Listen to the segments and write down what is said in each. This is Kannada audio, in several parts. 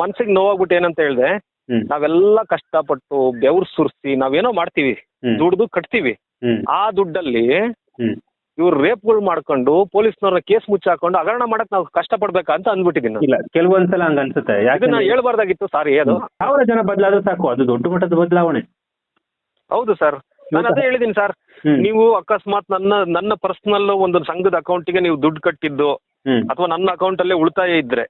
ಮನ್ಸಿಗೆ ನೋವಾಗ್ಬಿಟ್ಟು ಏನಂತ ಹೇಳಿದೆ ನಾವೆಲ್ಲ ಕಷ್ಟಪಟ್ಟು ಬೆವ್ರು ಸುರಿಸಿ ನಾವೇನೋ ಮಾಡ್ತೀವಿ ದುಡ್ದು ಕಟ್ತೀವಿ. ಆ ದುಡ್ಡಲ್ಲಿ ಇವ್ರ ರೇಪ್ಗಳು ಮಾಡ್ಕೊಂಡು ಪೊಲೀಸ್ನವ್ರ ಕೇಸ್ ಮುಚ್ಚಾಕೊಂಡು ಹಗರಣ ಮಾಡಕ್ ನಾವು ಕಷ್ಟಪಡ್ಬೇಕಾ ಅಂತ ಅಂದ್ಬಿಟ್ಟಿದ್ದೀನಿ. ಇಲ್ಲ ಕೆಲವೊಂದ್ಸಲ ಹಂಗ ಅನ್ಸುತ್ತೆ. ಯಾಕಂದ್ರೆ ಹೇಳ್ಬಾರ್ದಾಗಿತ್ತು ಸಾರಿ ಅದು. ಸಾವಿರ ಜನ ಬದಲಾದ್ರೂ ಸಾಕು ಅದು ದೊಡ್ಡ ಮಟ್ಟದ ಬದಲಾವಣೆ. ಹೌದು ಸರ್ ನಾನು ಅದೇ ಹೇಳಿದೀನಿ ಸರ್ ನೀವು ಅಕಸ್ಮಾತ್ ನನ್ನ ನನ್ನ ಪರ್ಸನಲ್ ಒಂದು ಸಂಘದ ಅಕೌಂಟಿಗೆ ನೀವು ದುಡ್ಡು ಕಟ್ಟಿದ್ದು ಅಥವಾ ನನ್ನ ಅಕೌಂಟ್ ಅಲ್ಲೇ ಉಳಿತಾಯ ಇದ್ರೆ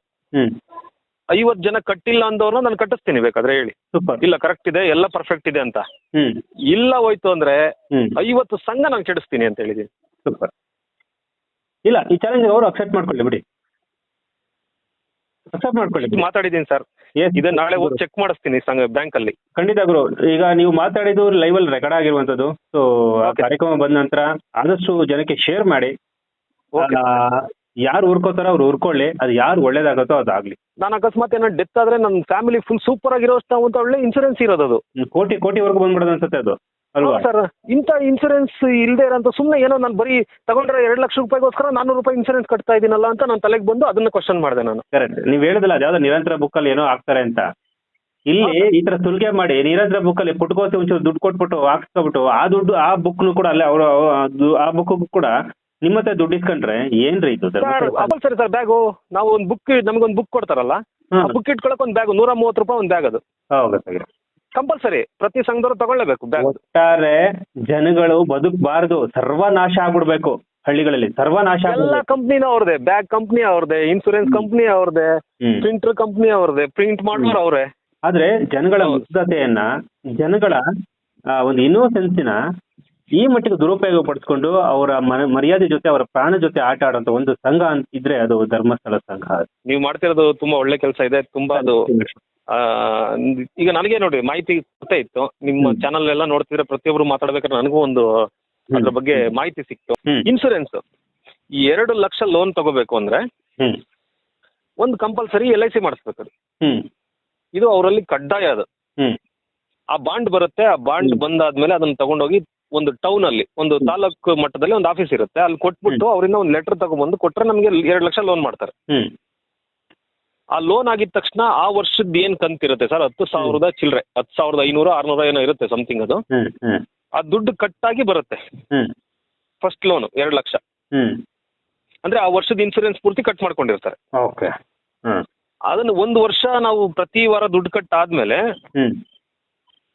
ಐವತ್ತು ಜನ ಕಟ್ಟಿಲ್ಲ ಅಂದವ್ರನ್ನ ನಾನು ಕಟ್ಟಿಸ್ತೀನಿ ಬೇಕಾದ್ರೆ ಹೇಳಿ. ಸೂಪರ್ ಇಲ್ಲ ಕರೆಕ್ಟ್ ಇದೆ ಎಲ್ಲ ಪರ್ಫೆಕ್ಟ್ ಇದೆ ಅಂತ. ಹ್ಮ್. ಇಲ್ಲ ಹೋಯ್ತು ಅಂದ್ರೆ ಹ್ಮ್. ಐವತ್ತು ಸಂಘ ನಾನು ಕೆಡಿಸ್ತೀನಿ ಅಂತ ಹೇಳಿದೀನಿ ಸೂಪರ್ ಇಲ್ಲ ಈ ಚಾಲೆಂಜ್ ಅವರು ಅಕ್ಸೆಪ್ಟ್ ಮಾಡ್ಕೊಳ್ಳಿ ಬಿಡಿ. ಅಕ್ಸೆಪ್ಟ್ ಮಾಡ್ಕೊಳ್ಳಿ ಮಾತಾಡಿದೀನಿ ಮಾತಾಡಿದ್ದೀನಿ ಸರ್ Yes, ಇದೆ ನಾಳೆ ಹೋಗಿ ಚೆಕ್ ಮಾಡಿಸ್ತೀನಿ ಸಂಘ ಬ್ಯಾಂಕ್ ಅಲ್ಲಿ ಖಂಡಿತ ಗುರು ಈಗ ನೀವು ಮಾತಾಡಿದ್ದು ಲೈವ್ ಅಲ್ಲಿ ರೆಕಾರ್ಡ್ ಆಗಿರುವಂತದ್ದು ಸೊ ಆ Okay. ಕಾರ್ಯಕ್ರಮ ಬಂದ ನಂತರ ಆದಷ್ಟು ಜನಕ್ಕೆ ಶೇರ್ ಮಾಡಿ. Okay. ಆ, ಯಾರು ಊರ್ಕೋತಾರ ಅವ್ರು ಹುರ್ಕೊಳ್ಳಿ ಅದು ಯಾರು ಒಳ್ಳೇದಾಗತ್ತೋ ಅದಾಗ್ಲಿ ನಾನು ಅಕಸ್ಮಾತ್ ಏನೋ ಡೆತ್ ಆದ್ರೆ ನನ್ನ ಫ್ಯಾಮಿಲಿ ಫುಲ್ ಸೂಪರ್ ಆಗಿರೋಷ್ಟು ಅಂತ ಒಳ್ಳೆ ಇನ್ಸೂರೆನ್ಸ್ ಇರೋದು ಅದು. ಹ್ಮ್, ಕೋಟಿ ಕೋಟಿವರೆಗೂ ಬಂದ್ಬಿಡೋದು ಅನ್ಸುತ್ತೆ ಅದು. ಅಲ್ವಾ? ಸರ್ ಇಂಥ ಇನ್ಸೂರೆನ್ಸ್ ಇಲ್ಲದೆ ಇರೋಂಥ ಸುಮ್ಮನೆ ಏನೋ ನಾನು ಬರೀ ತಗೊಂಡ್ರೆ ಎರಡು ಲಕ್ಷ ರೂಪಾಯಿಗೋಸ್ಕರ ನಾನ್ನೂರು ರೂಪಾಯಿ ಇನ್ಸೂರೆನ್ಸ್ ಕಟ್ತಾ ಇದೀನಲ್ಲ ಅಂತ ನಾನು ತಲೆಗೆ ಬಂದು ಅದನ್ನ ಕ್ವಶನ್ ಮಾಡಿದೆ ನಾನು. ಕರೆಕ್ಟ್ ನೀವ್ ಹೇಳಿದಲ್ಲ ಅದ್ಯಾವ್ದೋ ನಿರಂತರ ಬುಕ್ ಅಲ್ಲಿ ಏನೋ ಹಾಕ್ತಾರೆ ಅಂತ. ಇಲ್ಲಿ ಈ ತರ ಸುಲಿಗೆ ಮಾಡಿ ನಿರಂತರ ಬುಕ್ ಅಲ್ಲಿ ಪುಟ್ಕೋಸಿ ಒಂಚೂರು ದುಡ್ಡು ಕೊಟ್ಬಿಟ್ಟು ಹಾಕ್ಸ್ಕೊಬಿಟ್ಟು ಆ ದುಡ್ಡು ಆ ಬುಕ್ನು ಕೂಡ ಅಲ್ಲೇ ಅವರು ಆ ಬುಕ್ ಕೂಡ ನಿಮ್ಮ ಹತ್ರ ದುಡ್ಡು ಇಸ್ಕೊಂಡ್ರೆ ಏನ್ರಿ ಇದು ಸರ್ ಧರ್ಮಸ್ಥಳ? ಸರ್ ಬ್ಯಾಗು ನಾವು ಒಂದು ಬುಕ್ ನಮಗೊಂದು ಬುಕ್ ಕೊಡ್ತಾರಲ್ಲ ಬುಕ್ ಇಟ್ಕೊಳಕ್ ಒಂದು ಬ್ಯಾಗ್ ನೂರ ಮೂವತ್ತು ರೂಪಾಯಿ ಒಂದು ಬ್ಯಾಗ್ ಅದು. ಕಂಪಲ್ಸರಿ ಪ್ರತಿ ಸಂಘದವರು ತಗೊಳ್ಳೇಬೇಕು ಬ್ಯಾಗ್ ಒಟ್ಟಾರೆ ಜನಗಳು ಬದುಕಬಾರದು ಸರ್ವನಾಶ ಆಗ್ಬಿಡ್ಬೇಕು ಹಳ್ಳಿಗಳಲ್ಲಿ ಸರ್ವನಾಶ ಎಲ್ಲ ಆಗ್ಬಿಡ್ಬೇಕು. ಕಂಪ್ನಿನ ಅವ್ರದೇ ಬ್ಯಾಗ್ ಕಂಪ್ನಿ ಅವ್ರದೇ ಇನ್ಸೂರೆನ್ಸ್ ಕಂಪ್ನಿ ಅವ್ರದೇ ಹ್ಮ್. ಪ್ರಿಂಟರ್ ಕಂಪ್ನಿ ಅವ್ರದೇ ಪ್ರಿಂಟ್ ಮಾಡೋರು ಅವ್ರೆ. ಆದ್ರೆ ಜನಗಳ. ಮುಗ್ಧತೆಯನ್ನ ಜನಗಳ ಆ, ಒಂದು ಇನ್ನೋಸೆನ್ಸಿನ ಈ ಮಟ್ಟಿಗೆ ದುರುಪಯೋಗ ಪಡಿಸ್ಕೊಂಡು ಅವರ ಮರ್ಯಾದೆ ಜೊತೆ ಅವರ ಪ್ರಾಣ ಜೊತೆ ಆಟ ಆಡುವಂತ ಒಂದು ಸಂಘ ಅಂತ ಇದ್ರೆ ಅದು ಧರ್ಮಸ್ಥಳ ಸಂಘ. ನೀವು ಮಾಡ್ತಿರೋದು ತುಂಬಾ ಒಳ್ಳೆ ಕೆಲಸ ಇದೆ. ತುಂಬಾ ಅದು ಈಗ ನನಗೆ ನೋಡಿ ಮಾಹಿತಿ ಗೊತ್ತೇ ಇತ್ತು. ನಿಮ್ಮ. ಚಾನಲ್ ಎಲ್ಲ ನೋಡ್ತಿದ್ರೆ ಪ್ರತಿಯೊಬ್ರು ಮಾತಾಡ್ಬೇಕಾದ್ರೆ ನನಗೂ ಒಂದು ಅದ್ರ ಬಗ್ಗೆ ಮಾಹಿತಿ ಸಿಕ್ತು. ಇನ್ಸೂರೆನ್ಸ್ ಈ ಎರಡು ಲಕ್ಷ ಲೋನ್ ತಗೋಬೇಕು ಅಂದ್ರೆ ಒಂದು ಕಂಪಲ್ಸರಿ ಎಲ್ ಐ ಸಿ ಮಾಡಿಸ್ಬೇಕು ಇದು ಅವರಲ್ಲಿ ಕಡ್ಡಾಯ ಅದು. ಹ್ಮ್. ಆ ಬಾಂಡ್ ಬರುತ್ತೆ. ಆ ಬಾಂಡ್. ಬಂದಾದ್ಮೇಲೆ ಅದನ್ನ ತಗೊಂಡೋಗಿ ಒಂದು ಟೌನ್ ಅಲ್ಲಿ ಒಂದು ತಾಲೂಕು ಮಟ್ಟದಲ್ಲಿ ಒಂದು ಆಫೀಸ್ ಇರುತ್ತೆ. ಅಲ್ಲಿ ಕೊಟ್ಬಿಟ್ಟು ಅವರಿಂದ ಒಂದು ಲೆಟರ್ ತಗೊಂಡ್ಬಂದು ಕೊಟ್ರೆ ನಮಗೆ ಎರಡು ಲಕ್ಷ ಲೋನ್ ಮಾಡ್ತಾರೆ. ಹ್ಮ್. ಆ ಲೋನ್ ಆಗಿದ ತಕ್ಷಣ ಆ ವರ್ಷದ ಏನ್ ಕಂತಿರುತ್ತೆ ಸರ್? ಹತ್ತು ಸಾವಿರದ ಚಿಲ್ಲರೆ ಹತ್ತು ಸಾವಿರದ ಐನೂರ ಆರ್ನೂರ ಏನೋ ಇರುತ್ತೆ ಸಮಥಿಂಗ್ ಅದು. ಆ ದುಡ್ಡು ಕಟ್ಟಾಗಿ ಬರುತ್ತೆ. ಫಸ್ಟ್ ಲೋನ್ ಎರಡು ಲಕ್ಷ. ಅಂದ್ರೆ ಆ ವರ್ಷದ ಇನ್ಸೂರೆನ್ಸ್ ಪೂರ್ತಿ ಕಟ್ ಮಾಡ್ಕೊಂಡಿರ್ತಾರೆ. ಓಕೆ ಅದನ್ನ ಒಂದು ವರ್ಷ ನಾವು ಪ್ರತಿ ವಾರ ದುಡ್ಡು ಕಟ್ ಆದ್ಮೇಲೆ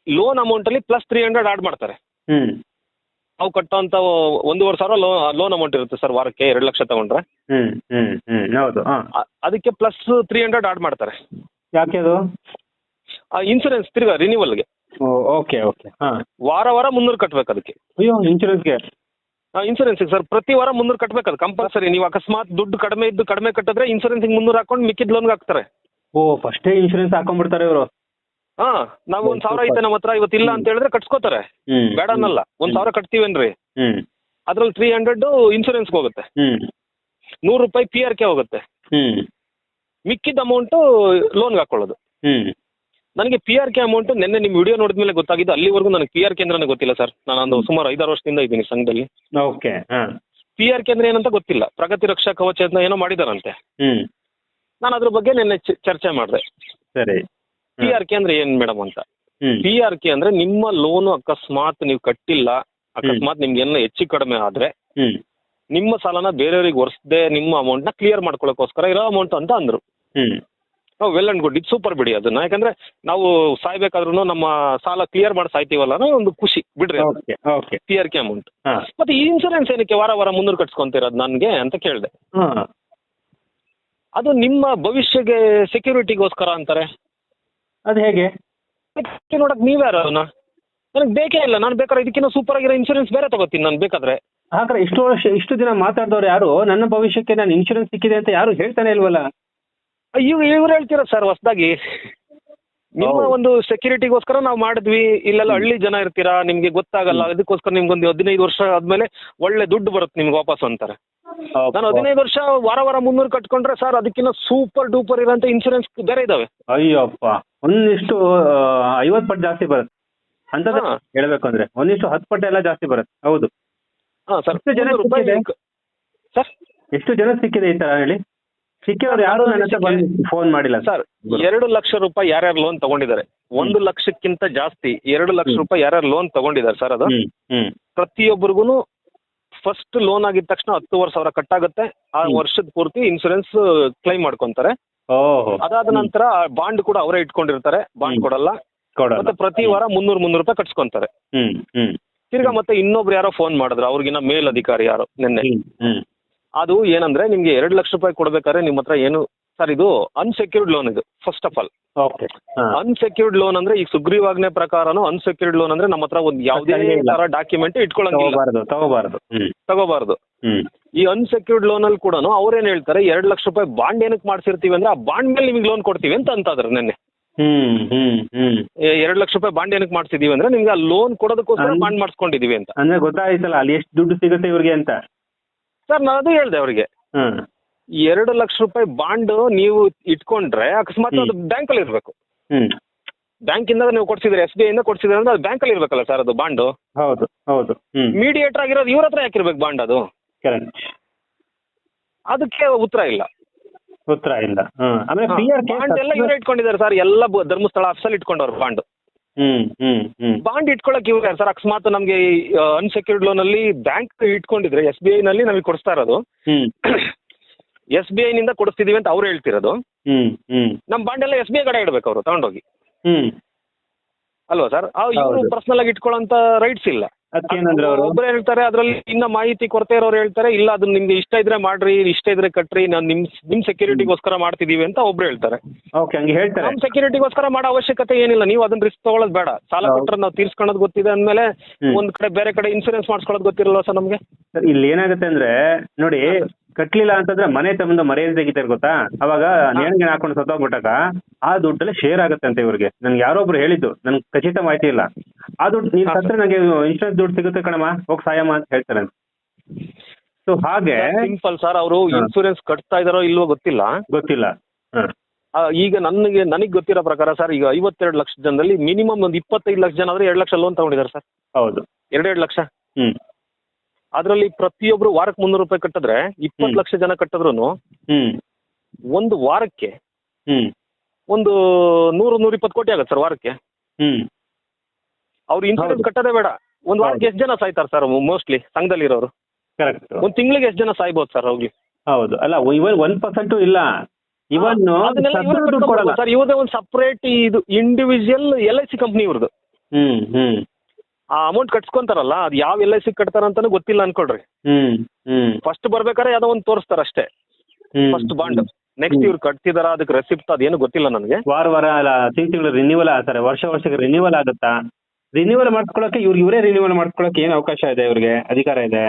ಲೋನ್ ಅಮೌಂಟ್ ಅಲ್ಲಿ ಪ್ಲಸ್ ತ್ರೀ ಹಂಡ್ರೆಡ್ ಆಡ್ ಮಾಡ್ತಾರೆ. ಹ್ಮ್. ನಾವು ಕಟ್ಟೋಂತ ಒಂದೂವರೆ ಸಾವಿರ ಲೋನ್ ಲೋನ್ ಅಮೌಂಟ್ ಇರುತ್ತೆ ಸರ್ ವಾರಕ್ಕೆ ಎರಡು ಲಕ್ಷ ತಗೊಂಡ್ರೆ. ಹ್ಮ್ ಹ್ಮ್ ಹ್ಮ್ ಹೌದು ಹಾ. ಅದಕ್ಕೆ ಪ್ಲಸ್ ತ್ರೀ ಹಂಡ್ರೆಡ್ ಆಡ್ ಮಾಡ್ತಾರೆ. ಯಾಕೆ ಅದು? ಇನ್ಸೂರೆನ್ಸ್ ತಿರ್ಗಾ ರಿನ್ಯೂವಲ್ಗೆ ಓಕೆ ಓಕೆ ಹಾ. ವಾರ ವಾರ ಮುನ್ನೂರು ಕಟ್ಬೇಕು ಅದಕ್ಕೆ. ಅಯ್ಯೋ ಇನ್ಶೂರೆನ್ಸ್ಗೆ ಇನ್ಸೂರೆನ್ಸ್ ಸರ್ ಪ್ರತಿ ವಾರ ಮುನ್ನೂರು ಕಟ್ಬೇಕು ಅದು ಕಂಪಲ್ಸರಿ ನೀವು ಅಕಸ್ಮಾತ್ ದುಡ್ಡು ಕಡಿಮೆ ಇದ್ದು ಕಡಿಮೆ ಕಟ್ಟಿದ್ರೆ ಇನ್ಸೂರೆನ್ಸ್ ಮುನ್ನೂರು ಹಾಕೊಂಡು ಮಿಕ್ಕಿದ ಲೋನ್ಗೆ ಹಾಕ್ತಾರೆ. ಓ ಫಸ್ಟೇ ಇನ್ಶೂರೆನ್ಸ್ ಹಾಕೊಂಡ್ಬಿಡ್ತಾರೆ ಇವರು. ಹಾ ನಾವು ಒಂದ್ ಸಾವಿರ ಐತೆ ನಮ್ಮ ಹತ್ರ ಇವತ್ತಿಲ್ಲ ಅಂತ ಹೇಳಿದ್ರೆ ಕಟ್ಸ್ಕೋತಾರೆ. ಬೇಡ ಅನ್ನಲ್ಲ ಒಂದ್ ಸಾವಿರ ಕಟ್ತೀವೇನ್ರಿ? ಅದ್ರಲ್ಲಿ ತ್ರೀ ಹಂಡ್ರೆಡ್ ಇನ್ಸೂರೆನ್ಸ್ ಹೋಗುತ್ತೆ. ನೂರು ರೂಪಾಯಿ ಪಿ ಆರ್ ಕೆ ಹೋಗುತ್ತೆ. ಮಿಕ್ಕಿದ ಅಮೌಂಟ್ ಲೋನ್ಗೆ ಹಾಕೊಳ್ಳೋದು. ನನಗೆ ಪಿ ಆರ್ ಕೆ ಅಮೌಂಟ್ ನಿನ್ನೆ ನಿಮ್ಮ ವಿಡಿಯೋ ನೋಡಿದ ಮೇಲೆ ಗೊತ್ತಾಗಿದ್ದು ಅಲ್ಲಿವರೆಗೂ ನನಗೆ ಪಿ ಆರ್ ಕೆ ಅಂದ್ರೆ ಗೊತ್ತಿಲ್ಲ ಸರ್. ನಾನು ಒಂದು ಸುಮಾರು ಐದಾರು ವರ್ಷದಿಂದ ಇದ್ದೀನಿ ಸಂಘದಲ್ಲಿ. ಓಕೆ ಪಿ ಆರ್ ಕೆ ಅಂದ್ರೆ ಏನಂತ ಗೊತ್ತಿಲ್ಲ. ಪ್ರಗತಿ ರಕ್ಷಾ ಕವಚ ಅಂತ ಏನೋ ಮಾಡಿದಾರಂತೆ. ನಾನು ಅದ್ರ ಬಗ್ಗೆ ನಿನ್ನೆ ಚರ್ಚೆ ಮಾಡಿದೆ. ಸರಿ. ಪಿ ಆರ್ ಕೆ ಅಂದ್ರೆ ಏನ್ ಮೇಡಮ್ ಅಂತ? ಪಿ ಆರ್ ಕೆ ಅಂದ್ರೆ ನಿಮ್ಮ ಲೋನ್ ಅಕಸ್ಮಾತ್ ನೀವು ಕಟ್ಟಿಲ್ಲ ಅಕಸ್ಮಾತ್ ನಿಮ್ಗೆ ಏನೋ ಹೆಚ್ಚು ಕಡಿಮೆ ಆದ್ರೆ ನಿಮ್ಮ ಸಾಲನ ಬೇರೆಯವ್ರಿಗೆ ಒರೆಸದೆ ನಿಮ್ಮ ಅಮೌಂಟ್ನ ಕ್ಲಿಯರ್ ಮಾಡ್ಕೊಳ್ಳೋಕೋಸ್ಕರ ಇರೋ ಅಮೌಂಟ್ ಅಂತ ಅಂದ್ರು. ವೆಲ್ ಅಂಡ್ ಗುಡ್ ಇದು ಸೂಪರ್ ಬಿಡಿ ಅದನ್ನ. ಯಾಕಂದ್ರೆ ನಾವು ಸಾಯ್ಬೇಕಾದ್ರೂ ನಮ್ಮ ಸಾಲ ಕ್ಲಿಯರ್ ಮಾಡಿ ಸಾಯ್ತೀವಲ್ಲ ಅನ್ನೋ ಒಂದು ಖುಷಿ. ಬಿಡ್ರಿ ಪಿ ಆರ್ ಕೆ ಅಮೌಂಟ್ ಮತ್ತೆ ಈ ಇನ್ಸೂರೆನ್ಸ್ ಏನಕ್ಕೆ ವಾರ ವಾರ ಮುನ್ನೂರು ಕಟ್ಸ್ಕೊಂತಿರೋದು ನನ್ಗೆ ಅಂತ ಕೇಳಿದೆ. ಹಾ. ಅದು ನಿಮ್ಮ ಭವಿಷ್ಯಗೆ ಸೆಕ್ಯೂರಿಟಿಗೋಸ್ಕರ ಅಂತಾರೆ. ಅದು ಹೇಗೆ? ಅದಕ್ಕೆ ನೋಡಕ್ ನೀವ್ಯಾರು ಅದನ್ನ? ನನಗೆ ಬೇಕೇ ಇಲ್ಲ. ನಾನು ಬೇಕಾದ್ರೆ ಇದಕ್ಕಿಂತ ಸೂಪರ್ ಆಗಿರೋ ಇನ್ಶೂರೆನ್ಸ್ ಬೇರೆ ತಗೋತೀನಿ ನಾನು ಬೇಕಾದ್ರೆ. ಹಾಗಾದ್ರೆ ಇಷ್ಟು ವರ್ಷ ಇಷ್ಟು ದಿನ ಮಾತಾಡಿದವ್ರು ಯಾರು? ನನ್ನ ಭವಿಷ್ಯಕ್ಕೆ ನಾನು ಇನ್ಶೂರೆನ್ಸ್ ಸಿಕ್ಕಿದೆ ಅಂತ ಯಾರು ಹೇಳ್ತಾನೆ ಇಲ್ವಲ್ಲ? ಇವ್ ಇವ್ರು ಹೇಳ್ತೀರಾ ಸರ್ ಹೊಸದಾಗಿ? ನಿಮ್ಮ. ಒಂದು ಸೆಕ್ಯೂರಿಟಿಗೋಸ್ಕರ ನಾವು ಮಾಡಿದ್ವಿ. ಇಲ್ಲೆಲ್ಲ ಹಳ್ಳಿ ಜನ ಇರ್ತೀರಾ? ನಿಮ್ಗೆ ಗೊತ್ತಾಗಲ್ಲ. ಅದಕ್ಕೋಸ್ಕರ ನಿಮ್ಗೊಂದು ಹದಿನೈದು ವರ್ಷ ಆದ್ಮೇಲೆ ಒಳ್ಳೆ ದುಡ್ಡು ಬರುತ್ತೆ ನಿಮ್ಗೆ ವಾಪಸ್ ಅಂತಾರೆ. ನಾನು ಹದಿನೈದು ವರ್ಷ ವಾರ ವಾರ ಮುನ್ನೂರು ಕಟ್ಕೊಂಡ್ರೆ ಸರ್ ಅದಕ್ಕಿಂತ ಸೂಪರ್ ಡೂಪರ್ ಇರೋಂಥ ಇನ್ಸೂರೆನ್ಸ್ ಬೇರೆ ಇದಾವೆ. ಅಯ್ಯಪ್ಪ ಒಂದಿಷ್ಟು ಐವತ್ತು ಪಟ್ಟು ಜಾಸ್ತಿ ಬರುತ್ತೆ. ಅಂತ ಹಾ. ಹೇಳ್ಬೇಕು ಅಂದ್ರೆ ಒಂದಿಷ್ಟು ಹತ್ತು ಪಟ್ಟು ಎಲ್ಲ ಜಾಸ್ತಿ ಬರುತ್ತೆ. ಹೌದು. ಹಾ ಸರ್ ಎಷ್ಟು ಜನ ರೂಪಾಯಿ ಸಿಕ್ಕಿದೆ? ಸರ್? ಎಷ್ಟು ಜನ ಸಿಕ್ಕಿದೆ ಈ ತರ ಹೇಳಿ? ಸಿಕ್ಕಿರೋರು ಯಾರು ನನ್ನ ಹತ್ರ ಬಂದು ಫೋನ್ ಮಾಡಿಲ್ಲ. ಸರ್ ಎರಡು ಲಕ್ಷ ರೂಪಾಯಿ ಯಾರ್ಯಾರು ಲೋನ್ ತಗೊಂಡಿದ್ದಾರೆ. ಒಂದು ಲಕ್ಷಕ್ಕಿಂತ ಜಾಸ್ತಿ ಎರಡು ಲಕ್ಷ ರೂಪಾಯಿ ಯಾರ್ಯಾರು ಲೋನ್ ತಗೊಂಡಿದ್ದಾರೆ ಸರ್ ಅದು? ಹ್ಮ್ ಹ್ಮ್. ಪ್ರತಿಯೊಬ್ಬರಿಗೂ ಫಸ್ಟ್ ಲೋನ್ ಆಗಿದ ತಕ್ಷಣ ಹತ್ತುವರೆ ಸಾವಿರ ಕಟ್ಟಾಗುತ್ತೆ. ಆ ವರ್ಷದ ಪೂರ್ತಿ ಇನ್ಸೂರೆನ್ಸ್ ಕ್ಲೈಮ್ ಮಾಡ್ಕೊಂತಾರೆ. ಓಹೋ. ಅದಾದ ನಂತರ ಬಾಂಡ್ ಕೂಡ ಅವರೇ ಇಟ್ಕೊಂಡಿರ್ತಾರೆ. ಬಾಂಡ್ ಕೊಡಲ್ಲ. ಕೊಡಲ್ಲ. ಮತ್ತೆ ಪ್ರತಿ ವಾರ ಮುನ್ನೂರ್ ಮುನ್ನೂರು ರೂಪಾಯಿ ಕಟ್ಸ್ಕೊಂತಾರೆ. ಹ್ಮ್ ಹ್ಮ್. ತಿರ್ಗಾ ಮತ್ತೆ ಇನ್ನೊಬ್ರು ಯಾರೋ ಫೋನ್ ಮಾಡಿದ್ರು. ಅವ್ರಿಗಿನ್ನ ಮೇಲ್ ಅಧಿಕಾರಿ ಯಾರು ನಿನ್ನೆ. ಹ್ಮ್ ಹ್ಮ್. ಅದು ಏನಂದ್ರೆ ನಿಮ್ಗೆ ಎರಡು ಲಕ್ಷ ರೂಪಾಯಿ ಕೊಡ್ಬೇಕಾದ್ರೆ ನಿಮ್ ಹತ್ರ ಏನು ಸರ್ ಇದು ಅನ್ಸೆಕ್ಯೂರ್ಡ್ ಲೋನ್ ಇದು first of all okay unsecured loan ಅಂದ್ರೆ ಈ ಸುಗ್ರೀವಾಜ್ಞೆ ಪ್ರಕಾರನು ಅನ್ಸೆಕ್ಯೂರ್ಡ್ ಲೋನ್ ಅಂದ್ರೆ ನಮ್ಮ ಹತ್ರ ಒಂದು ಯಾವುದೇ ತರ ಡಾಕ್ಯುಮೆಂಟ್ ಇಟ್ಕೊಳ್ಳಂಗಿಲ್ಲ ತಗೋಬಾರದು ತಗೋಬಾರ್ದು. ಹ್ಮ್. ಈ ಅನ್ಸೆಕ್ಯೂರ್ಡ್ ಲೋನ್ ಅಲ್ಲಿ ಕೂಡ ಅವ್ರೇನ್ ಹೇಳ್ತಾರೆ ಎರಡ್ ಲಕ್ಷ ರೂಪಾಯಿ ಬಾಂಡ್ ಏನಕ್ಕೆ ಮಾಡ್ಸಿರ್ತೀವಿ ಅಂದ್ರೆ ಆ ಬಾಂಡ್ ಮೇಲೆ ನಿಮಗೆ ಲೋನ್ ಕೊಡ್ತೀವಿ ಅಂತ ಅಂತಾದ್ರೆ ನೆನ್ನೆ. ಎರಡು ಲಕ್ಷ ರೂಪಾಯಿ ಬಾಂಡ್ ಏನಕ್ಕೆ ಮಾಡ್ಸಿದೀವಿ ಅಂದ್ರೆ ನಿಮ್ಗೆ ಆ ಲೋನ್ ಕೊಡೋದಕ್ಕೋಸ್ಕರ ಬಾಂಡ್ ಮಾಡಿಸ್ಕೊಂಡಿದೀವಿ ಅಂತ. ಅಂದ್ರೆ ಗೊತ್ತಾಯ್ತಲ್ಲ ಅಲ್ಲಿ ಎಷ್ಟು ದುಡ್ಡು ಸಿಗುತ್ತೆ ಇವ್ರಿಗೆ ಅಂತ? ಸರ್ ನಾನು ಅದು ಹೇಳ್ದೆ ಅವ್ರಿಗೆ. ಎರಡು ಲಕ್ಷ ರೂಪಾಯಿ ಬಾಂಡ್ ನೀವು ಇಟ್ಕೊಂಡ್ರೆ ಅಕಸ್ಮಾತ್ ಅದು ಬ್ಯಾಂಕ್ ಅಲ್ಲಿ ಇರ್ಬೇಕು. ಹ್ಮ್. ಬ್ಯಾಂಕ್ ಇಂದ ನೀವು ಕೊಡ್ಸಿದ್ರೆ ಎಸ್ ಬಿ ಐ ಇಂದ ಕೊಡ್ಸಿದ್ರೆ ಅಂದ್ರೆ ಅದು ಬ್ಯಾಂಕ್ ಅಲ್ಲಿ ಇರ್ಬೇಕಲ್ಲ ಸರ್ ಅದು ಬಾಂಡ್? ಹೌದು ಹೌದು. ಮೀಡಿಯೇಟರ್ ಆಗಿರೋದು ಇವ್ರ ಹತ್ರ ಯಾಕಿರ್ಬೇಕು ಬಾಂಡ್ ಅದು? ಕರೆಕ್ಟ್ ಅದಕ್ಕೆ ಉತ್ತರ ಇಲ್ಲ. ಉತ್ತರ ಇಲ್ಲ. ಆಮೇಲೆ ಬಾಂಡ್ ಎಲ್ಲ ಇವರೇ ಇಟ್ಕೊಂಡಿದ್ದಾರೆ ಸರ್. ಎಲ್ಲ ಧರ್ಮಸ್ಥಳ ಆಫೀಸಲ್ಲಿ ಇಟ್ಕೊಂಡವ್ರು ಬಾಂಡ್. ಹ್ಮ್ ಹ್ಮ್ ಹ್ಮ್. ಬಾಂಡ್ ಇಟ್ಕೊಳಕ್ ಇವ್ರು ಸರ್? ಅಕಸ್ಮಾತ್ ನಮಗೆ ಅನ್ಸೆಕ್ಯೂರ್ಡ್ ಲೋನ್ ಅಲ್ಲಿ ಬ್ಯಾಂಕ್ ಇಟ್ಕೊಂಡಿದ್ರೆ ಎಸ್ ಬಿ ಐ ನಲ್ಲಿ ನಮಗೆ ಕೊಡಿಸ್ತಾ ಇರೋದು. ಎಸ್ ಬಿ ಐ ನಿಂದ ಕೊಡಿಸ್ತಿದೀವಿ ಅಂತ ಅವ್ರು ಹೇಳ್ತಿರೋದು. ಹ್ಮ್ ಹ್ಮ್. ನಮ್ಮ ಬಾಂಡ್ ಎಲ್ಲ ಎಸ್ ಬಿ ಐ ಕಡೆ ಇಡಬೇಕು ಅವರು ತಗೊಂಡೋಗಿ. ಹ್ಮ್. ಅಲ್ವಾ ಸರ್ ಇವರು. ಪರ್ಸನಲ್ ಆಗಿ ಇಟ್ಕೊಳ್ಳೋಂತ ರೈಟ್ಸ್ ಇಲ್ಲ. ಅದಕ್ಕೇನಂದ್ರೆ ಅವರು? ಒಬ್ರು ಹೇಳ್ತಾರೆ ಅದ್ರಲ್ಲಿ ಇನ್ನ ಮಾಹಿತಿ ಕೊರತೆ ಇರೋರು ಹೇಳ್ತಾರೆ ಇಲ್ಲ ಅದು ನಿಮ್ಗೆ ಇಷ್ಟ ಇದ್ರೆ ಮಾಡ್ರಿ ಇಷ್ಟ ಇದ್ರೆ ಕಟ್ರಿ ನಾನು ನಿಮ್ ನಿಮ್ ಸೆಕ್ಯೂರಿಟಿಗೋಸ್ಕರ ಮಾಡ್ತಿದೀವಿ ಅಂತ ಒಬ್ರು ಹೇಳ್ತಾರೆ. ಓಕೆ ಹಂಗೆ ಹೇಳ್ತಾರೆ. ನಮ್ ಸೆಕ್ಯೂರಿಟಿಗೋಸ್ಕರ ಮಾಡೋ ಅವಶ್ಯಕತೆ ಏನಿಲ್ಲ ನೀವು ಅದನ್ನ ರಿಸ್ಕ್ ತಗೊಳ್ಳೋದು ಬೇಡ. ಸಾಲ ಕೊಟ್ರೆ ಕೊಟ್ಟರೆ ನಾವು ತೀರ್ಸ್ಕೊಳೋದು ಗೊತ್ತಿದೆ ಅಂದ್ಮೇಲೆ. ಒಂದ್ ಕಡೆ ಬೇರೆ ಕಡೆ ಇನ್ಸೂರೆನ್ಸ್ ಮಾಡಿಸ್ಕೊಳ್ಳೋದು ಗೊತ್ತಿರಲ್ಲ ಸರ್ ನಮ್ಗೆ? ಸರ್ ಇಲ್ಲಿ ಏನಾಗುತ್ತೆ ಅಂದ್ರೆ ನೋಡಿ ಕಟ್ಲಿಲ್ಲ ಅಂತಂದ್ರೆ ಮನೆ ತಮ್ಮದು ಮರ್ಯಾದೆ ತೆಗಿತಾರೆ ಗೊತ್ತಾ? ಅವಾಗ ನೇಣಿಗೆ ಹಾಕೊಂಡು ಸತ್ತೋಗ್ಬಿಟ್ಟಾಗ ಆ ದುಡ್ಡಲ್ಲಿ ಶೇರ್ ಆಗುತ್ತೆ ಅಂತ ಇವ್ರಿಗೆ. ನನ್ಗೆ ಯಾರೋ ಒಬ್ರು ಹೇಳಿದ್ದು ನನ್ಗೆ ಖಚಿತ ಮಾಹಿತಿ ಇಲ್ಲ. ಆ ದುಡ್ಡು ನೀನ್ ಹಾ, ನಂಗೆ ಇನ್ಶೂರೆನ್ಸ್ ದುಡ್ಡು ಸಿಗುತ್ತೆ ಕಣಮ್ಮ ಹೋಗಿ ಸಾಯಮ್ಮ ಅಂತ ಹೇಳ್ತಾರೆ ಸೊ ಹಾಗೆ ಸಿಂಪಲ್ ಸರ್ ಅವರು ಇನ್ಶೂರೆನ್ಸ್ ಇನ್ಸೂರೆನ್ಸ್ ಕಟ್ತಾ ಇದಾರೋ ಇಲ್ವೋ ಗೊತ್ತಿಲ್ಲ. ಗೊತ್ತಿಲ್ಲ. ಈಗ ನನಗೆ ನನಗೆ ಗೊತ್ತಿರೋ ಪ್ರಕಾರ ಸರ್ ಈಗ ಐವತ್ತೆರಡು ಲಕ್ಷ ಜನದಲ್ಲಿ ಮಿನಿಮಮ್ ಒಂದು ಇಪ್ಪತ್ತೈದು ಲಕ್ಷ ಜನ ಆದ್ರೆ ಎರಡು ಲಕ್ಷ ಲೋನ್ ತಗೊಂಡಿದ್ದಾರೆ ಸರ್ ಹೌದು. ಎರಡೆರಡು ಲಕ್ಷ? ಹ್ಮ್. ಅದರಲ್ಲಿ ಪ್ರತಿಯೊಬ್ರು ವಾರಕ್ಕೆ ಮುನ್ನೂರು ರೂಪಾಯಿ ಕಟ್ಟಿದ್ರೆ ಇಪ್ಪತ್ತು. ಲಕ್ಷ ಜನ ಕಟ್ಟಿದ್ರು ಒಂದು ವಾರಕ್ಕೆ ಒಂದು ನೂರು ನೂರ ಇಪ್ಪತ್ತು ಕೋಟಿ ಆಗತ್ತೆ ಸರ್ ವಾರಕ್ಕೆ. ಅವ್ರು ಇನ್ಸೂರೆನ್ಸ್. ಕಟ್ಟೋದೇ ಬೇಡ. ಒಂದು ವಾರಕ್ಕೆ ಎಷ್ಟು ಜನ ಸಾಯ್ತಾರೆ ಸರ್ ಮೋಸ್ಟ್ಲಿ ಸಂಘದಲ್ಲಿ ಇರೋರು ಕರೆಕ್ಟ್ ಒಂದು ತಿಂಗಳಿಗೆ ಎಷ್ಟು ಜನ ಸಾಯ್ಬೋದು ಸರ್ ಹೋಗಿ? ಹೌದು. ಅಲ್ಲ ಇವನ್ ಒನ್ ಪರ್ಸೆಂಟ್ ಇಲ್ಲ. Even sir. ಇವ್ರದೇ ಒಂದು ಸಪ್ರೇಟ್ ಇದು individual L I C company ಇವ್ರದ್ದು ಹ್ಮ್ ಹ್ಮ್. ಆ ಅಮೌಂಟ್ ಕಟ್ಸ್ಕೊಂತಾರಲ್ಲ ಅದು ಯಾವ ಎಲ್ ಐ ಸಿ ಕಟ್ತಾರ ಅಂತಾನು ಗೊತ್ತಿಲ್ಲ ಅನ್ಕೊಳ್ರಿ. ಹ್ಮ್ ಹ್ಮ್. ಫಸ್ಟ್ ಬರ್ಬೇಕಾದ್ರೆ ಯಾವ್ದೋ ಒಂದು ತೋರಿಸ್ತಾರ ಅಷ್ಟೇ ಹ್ಮ್. ಫಸ್ಟ್ ಬಾಂಡ್ ನೆಕ್ಸ್ಟ್ ಇವ್ರು ಕಟ್ತಿದಾರ ಅದಕ್ಕೆ ರೆಸಿಪ್ಟ್ ಅದೇನು ಗೊತ್ತಿಲ್ಲ ನನಗೆ. ವಾರ ವಾರ ಅಲ್ಲ ತಿಂಗ್ ತಿಂಗಳು ರಿನ್ಯೂವಲ್ ಆಗ್ತಾರೆ ವರ್ಷ ವರ್ಷಕ್ಕೆ ರಿನ್ಯೂವಲ್ ಆಗುತ್ತಾ? ರಿನ್ಯೂವಲ್ ಮಾಡ್ಕೊಳಕ್ಕೆ ಇವ್ರಿಗೆ ಇವರೇ ರಿನ್ಯೂವಲ್ ಮಾಡ್ಕೊಳಕ್ಕೆ ಏನು ಅವಕಾಶ ಇದೆ ಇವ್ರಿಗೆ? ಅಧಿಕಾರ ಇದೆ?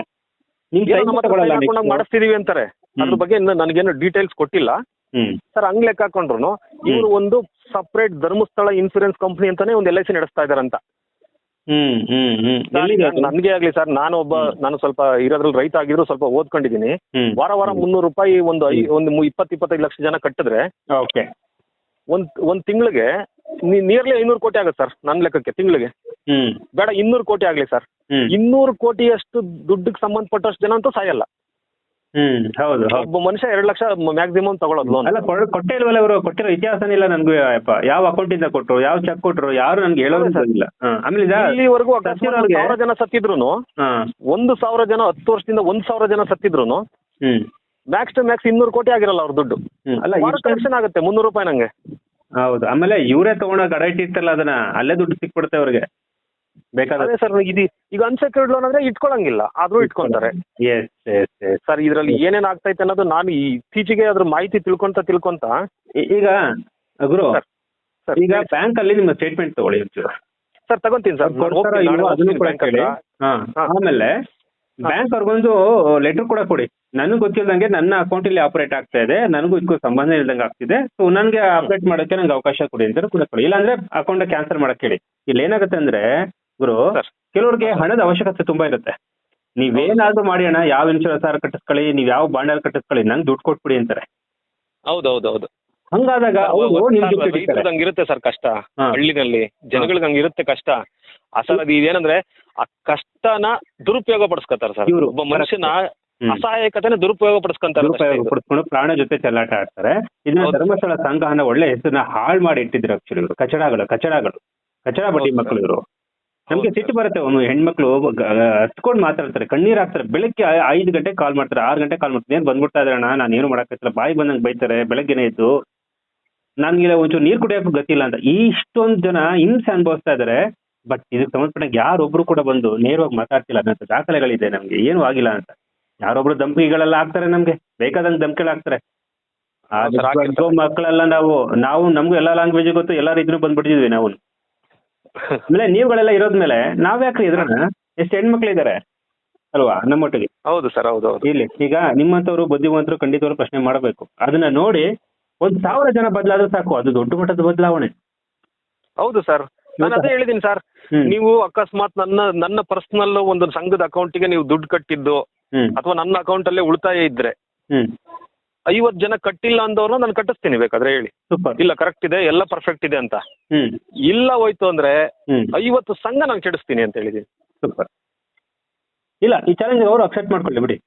ನಿಮ್ ಏನೋ time ನಮ್ಮ ಹತ್ರ ತಗೊಳಲ್ಲ sign ಹಾಕೊಂಡಾಗ next. ಮಾಡಿಸ್ತಿದೀವಿ ಅಂತಾರೆ. ಅದ್ರ ಬಗ್ಗೆ ಇನ್ನು ನನಗೇನು ಡೀಟೇಲ್ಸ್ ಕೊಟ್ಟಿಲ್ಲ. ಹ್ಮ್. ಸರ್ ಹಂಗ್ ಲೆಕ್ಕ ಹಾಕೊಂಡ್ರು ಇವರು ಒಂದು ಸಪ್ರೇಟ್ ಧರ್ಮಸ್ಥಳ ಇನ್ಸೂರೆನ್ಸ್ ಕಂಪನಿ ಅಂತಾನೆ ಒಂದು ಎಲ್ ಐ ಸಿ ನಡೆಸ್ತಾ ಇದಾರಂತ. ಹ್ಮ್ ಹ್ಮ್ ಹ್ಮ್. ಎಲ್ಲಿದೆ ಅದು? ನನಗೆ ಆಗ್ಲಿ ಸರ್ ನಾನು ಒಬ್ಬ ನಾನು ಸ್ವಲ್ಪ ಇರೋದ್ರಲ್ಲಿ ರೈತ ಆಗಿದ್ರು ಸ್ವಲ್ಪ ಓದ್ಕೊಂಡಿದೀನಿ ಹ್ಮ್. ವಾರ ವಾರ ಮುನ್ನೂರು ರೂಪಾಯಿ ಒಂದು ಐ ಒಂದು ಮು- ಇಪ್ಪತ್ತು ಇಪ್ಪತ್ತೈದು ಲಕ್ಷ ಜನ ಕಟ್ಟಿದ್ರೆ ಓಕೆ. ಒಂದ್ ಒಂದ್ ತಿಂಗಳಿಗೆ ನಿಯರ್ಲಿ ಐನೂರು ಕೋಟಿ ಆಗುತ್ತೆ ಸರ್ ನನ್ನ ಲೆಕ್ಕಕ್ಕೆ ತಿಂಗಳಿಗೆ. ಹ್ಮ್. ಬೇಡ ಇನ್ನೂರು ಕೋಟಿ ಆಗ್ಲಿ ಸರ್ ಹ್ಮ್. ಇನ್ನೂರು ಕೋಟಿಯಷ್ಟು ದುಡ್ಡಿಗೆ ಸಂಬಂಧಪಟ್ಟಷ್ಟು ಜನ ಅಂತೂ ಸಾಯಲ್ಲ. ಹ್ಮ್ ಹೌದು ಹೌದು. ಒಬ್ಬ ಮನುಷ್ಯ ಎರಡು ಲಕ್ಷ ಮ್ಯಾಕ್ಸಿಮಮ್ ತಗೊಳೋದು ಲೋನ್ ಅಲ್ಲ ಕೊಡ್- ಕೊಟ್ಟೇ ಇಲ್ವಲ್ಲ ಇವರು? ಕೊಟ್ಟಿರೋ ಇತಿಹಾಸನೇ ಇಲ್ಲ ನನ್ಗೂ ಯಪ್ಪ. ಯಾವ ಅಕೌಂಟ್ ಇಂದ ಕೊಟ್ರು ಯಾವ ಚೆಕ್ ಕೊಟ್ರು ಯಾರು ನನ್ಗೆ ಹೇಳೋದು ಇಲ್ಲ ಆಮೇಲೆ ಇದ ಇಲ್ಲಿವರೆಗೂ ಅಕಸ್ಮಾತ್ ಸತ್ತಿರೋರ್ಗೆ- ಸಾವಿರ ಜನ ಸತ್ತಿದ್ರು ಹಾ. ಒಂದು ಸಾವಿರ ಜನ ಹತ್ತು ವರ್ಷದಿಂದ ಒಂದ್ ಸಾವಿರ ಜನ ಸತ್ತಿದ್ರು ಹ್ಮ್. ಮ್ಯಾಕ್ಸ್ ಟು ಮ್ಯಾಕ್ಸ್ ಇನ್ನೂರು ಕೋಟಿ ಆಗಿರಲ್ಲ ಅವ್ರ ದುಡ್ಡು. ಹ್ಮ್. ಅಲ್ಲ ಕನೆಕ್ಷನ್ ಕಲೆಕ್ಷನ್ ಆಗುತ್ತೆ ಮುನ್ನೂರು ರೂಪಾಯಿ ನಂಗೆ. ಹೌದು. ಆಮೇಲೆ ಇವರೇ ತಗೊಂಡೋಗಿ ಅಡ ಇಟ್ಟಿರ್ತಾರಲ್ಲ ಅದನ್ನ ಅಲ್ಲೇ ದುಡ್ಡು ಸಿಕ್ಬಿಡುತ್ತೆ ಅವ್ರಿಗೆ. ಬೇಕಾದ ಅದೇ ಸರ್ ಇದು ಈಗ ಅನ್ಸೆಕ್ಯೂರ್ಡ್ ಲೋನ್ ಅಂದ್ರೆ ಇಟ್ಕೊಳಂಗಿಲ್ಲ. ಆದ್ರೂ ಇಟ್ಕೊಂತಾರೆ. ಎಸ್ ಎಸ್ ಎಸ್ ಸರ್ ಇದ್ರಲ್ಲಿ ಏನೇನ್ ಆಗ್ತೈತೆ ಅನ್ನೋದು ನಾನು ಇತ್ತೀಚೆಗೆ ಅದ್ರ ಮಾಹಿತಿ ತಿಳ್ಕೊಂತ ತಿಳ್ಕೊಂತ ಈಗ ಗುರು ಸರ್, ಸರ್ ಈಗ ಬ್ಯಾಂಕ್ ಅಲ್ಲಿ ನಿಮ್ಮ ಸ್ಟೇಟ್ಮೆಂಟ್ ತಗೊಳ್ಳಿ ಒಂಚೂರು ಸರ್ ತಗೊಂತೀನಿ ಸರ್ ಅದ್ ಕೊಡ್ತಾರೋ ಇಲ್ವೋ? ಅದನ್ನು ಕೂಡ ಕೇಳಿ ಹಾ ಹಾ. ಆಮೇಲೆ ಬ್ಯಾಂಕ್ ಅವ್ರಿಗೊಂದು ಲೆಟರ್ ಕೂಡ ಕೊಡಿ. ನನಗೆ ಗೊತ್ತಿಲ್ಲದಂಗೆ ನನ್ನ ಅಕೌಂಟ್ ಇಲ್ಲಿ ಆಪರೇಟ್ ಆಗ್ತಾ ಇದೆ. ನನಗೂ ಇದಕ್ಕೂ ಸಂಬಂಧ ಇಲ್ಲದಂಗೆ ಆಗ್ತಿದೆ. ಸೊ ನನಗೆ ಆಪರೇಟ್ ಮಾಡೋಕ್ಕೆ ನಂಗೆ ಅವಕಾಶ ಕೊಡಿ ಅಂತ ಕೂಡ ಕೊಡಿ. ಇಲ್ಲಾಂದ್ರೆ ಅಕೌಂಟ್ ಕ್ಯಾನ್ಸಲ್ ಮಾಡಕ್ ಹೇಳಿ. ಇಲ್ಲಿ ಏನಾಗುತ್ತೆ ಅಂದ್ರೆ ಗುರು. ಕೆಲವ್ರಿಗೆ ಹಣದ ಅವಶ್ಯಕತೆ ತುಂಬಾ ಇರುತ್ತೆ. ನೀವೇನಾದ್ರೂ ಮಾಡಿ ಅಣ್ಣ ಯಾವ ಇನ್ಶೂರೆನ್ಸ್ ಆರ್ ಕಟ್ಟಿಸ್ಕೊಳ್ಳಿ ನೀವ್ ಯಾವ ಬಾಂಡ್ ಕಟ್ಟಿಸ್ಕೊಳ್ಳಿ ನಂಗೆ ದುಡ್ಡು ಕೊಟ್ಬಿಡಿ ಅಂತಾರೆ. ಹೌದೌದೌದು. ಹಂಗಾದಾಗ ಹಂಗಿರುತ್ತೆ ಸರ್ ಕಷ್ಟ. ಹಳ್ಳಿನಲ್ಲಿ ಜನಗಳಿಗೆ ಹಂಗಿರುತ್ತೆ ಕಷ್ಟ. ಅಸಲ ಅದು ಇದೇನಂದ್ರೆ ಆ ಕಷ್ಟನ ದುರುಪಯೋಗ ಪಡಿಸ್ಕೊತಾರೆ ಸರ್. ಇವ್ರು. ಒಬ್ಬ ಮನುಷ್ಯನ. ಅಸಹಾಯಕತೆನ ದುರುಪಯೋಗ ಪಡಿಸ್ಕೊಂತಾರೆ ದುರುಪಯೋಗ ಪಡಿಸ್ಕೊಂಡು ಪ್ರಾಣ ಜೊತೆ ಚೆಲ್ಲಾಟ ಆಡ್ತಾರೆ. ಇದನ್ನ. ಧರ್ಮಸ್ಥಳ ಸಂಘನ ಒಳ್ಳೆ ಹೆಸರನ್ನ ಹಾಳು ಮಾಡಿ ಇಟ್ಟಿದ್ರು ಆಕ್ಚುಲಿ ಇವರು. ಕಚಡಗಳು ಕಚಡಗಳು. ಕಚಡ ಬಡ್ಡಿ ಮಕ್ಕಳು ಇವರು. ನಮ್ಗೆ ಸಿಟ್ಟು ಬರುತ್ತೆ. ಒಂದು ಹೆಣ್ಮಕ್ಳು ಹತ್ಕೊಂಡು ಮಾತಾಡ್ತಾರೆ. ಕಣ್ಣೀರ್ ಹಾಕ್ತಾರೆ. ಬೆಳಗ್ಗೆ ಐದು ಗಂಟೆ ಕಾಲ್ ಮಾಡ್ತಾರೆ. ಆರು ಗಂಟೆ ಕಾಲ್ ಮಾಡ್ತಾರೆ. ಏನ್ ಬಂದ್ಬಿಡ್ತಾ ಇದ್ರಣ್ಣ ಅಣ್ಣ? ನಾನು ಏನು ಮಾಡಕ್ಕಾಗ್ತಿಲ್ಲ ಬಾಯಿ ಬಂದಂಗೆ ಬೈತಾರೆ. ಬೆಳಗ್ಗೆನೆ ಇದ್ದು ನನ್ಗೆ ಒಂಚೂರು ನೀರು ಗತಿ ಗೊತ್ತಿಲ್ಲ ಅಂತ. ಇಷ್ಟೊಂದು ಜನ ಹಿಂಸೆ ಅನುಭವಿಸ್ತಾ ಇದಾರೆ ಬಟ್ ಇದಕ್ಕೆ ಸಂಬಂಧಪಟ್ಟ ಯಾರೊಬ್ರು ಕೂಡ ಬಂದು ನೇರವಾಗಿ ಮಾತಾಡ್ತಿಲ್ಲ. ಅನ್ನೋ ದಾಖಲೆಗಳಿದೆ ನಮ್ಗೆ. ಏನು ಆಗಿಲ್ಲ ಅಂತ. ಯಾರೊಬ್ರು ಧಮಕಿಗಳೆಲ್ಲ ಹಾಕ್ತಾರೆ ನಮ್ಗೆ. ಬೇಕಾದಂಗೆ ಧಮಕಿಗಳು ಹಾಕ್ತಾರೆ. ಮಕ್ಕಳೆಲ್ಲ ನಾವು. ನಾವು ನಮ್ಗೂ ಎಲ್ಲಾ ಲ್ಯಾಂಗ್ವೇಜ್ ಗೊತ್ತು. ಎಲ್ಲಾ ರೀತಿನೂ ಬಂದ್ಬಿಟ್ಟಿದ್ವಿ ನಾವು. ಆಮೇಲೆ ನೀವುಗಳೆಲ್ಲ ಇರೋದ್ಮೇಲೆ ನಾವ್ಯಾಕ್ರಿ ಇದ್ರ ಎಷ್ಟು ಹೆಣ್ಮಕ್ಳಿದ್ದಾರೆ ಅಲ್ವಾ ನಮ್ಮೊಟ್ಟಿಗೆ? ಹೌದು ಸರ್ ಹೌದು ಹೌದು. ಇಲ್ಲಿ ಈಗ ನಿಮ್ಮಂತವ್ರು ಬುದ್ಧಿವಂತರು ಖಂಡಿತವರು ಪ್ರಶ್ನೆ ಮಾಡಬೇಕು. ಅದನ್ನ ನೋಡಿ ಒಂದ್ ಸಾವಿರ ಜನ ಬದಲಾದ್ರೆ ಸಾಕು ಅದು ದೊಡ್ಡ ಮಟ್ಟದ ಬದಲಾವಣೆ. ಹೌದು ಸರ್ ನಾನು ಅದೇ ಹೇಳಿದೀನಿ ಸರ್. ನೀವು ಅಕಸ್ಮಾತ್ ನನ್ನ ನನ್ನ ಪರ್ಸನಲ್ ಒಂದು ಸಂಘದ ಅಕೌಂಟಿಗೆ ನೀವು ದುಡ್ಡು ಕಟ್ಟಿದ್ದು ಅಥವಾ ನನ್ನ ಅಕೌಂಟ್ ಅಲ್ಲೇ ಉಳಿತಾಯ ಇದ್ರೆ ಹ್ಮ್ ಐವತ್ತು ಜನ ಕಟ್ಟಿಲ್ಲ ಅಂದವ್ರನ್ನ ನಾನು ಕಟ್ಟಿಸ್ತೀನಿ ಬೇಕಾದ್ರೆ ಹೇಳಿ. ಸೂಪರ್ ಇಲ್ಲ ಕರೆಕ್ಟ್ ಇದೆ ಎಲ್ಲ ಪರ್ಫೆಕ್ಟ್ ಇದೆ ಅಂತ. ಹ್ಮ್. ಇಲ್ಲ ಹೋಯ್ತು ಅಂದ್ರೆ ಹ್ಮ್. ಐವತ್ತು ಸಂಘ ನಾನು ಕೆಡಿಸ್ತೀನಿ ಅಂತ ಹೇಳಿದೀನಿ ಸೂಪರ್ ಇಲ್ಲ ಈ ಚಾಲೆಂಜ್ ಅವರು ಅಕ್ಸೆಪ್ಟ್ ಮಾಡ್ಕೊಳ್ಳಿ ಬಿಡಿ.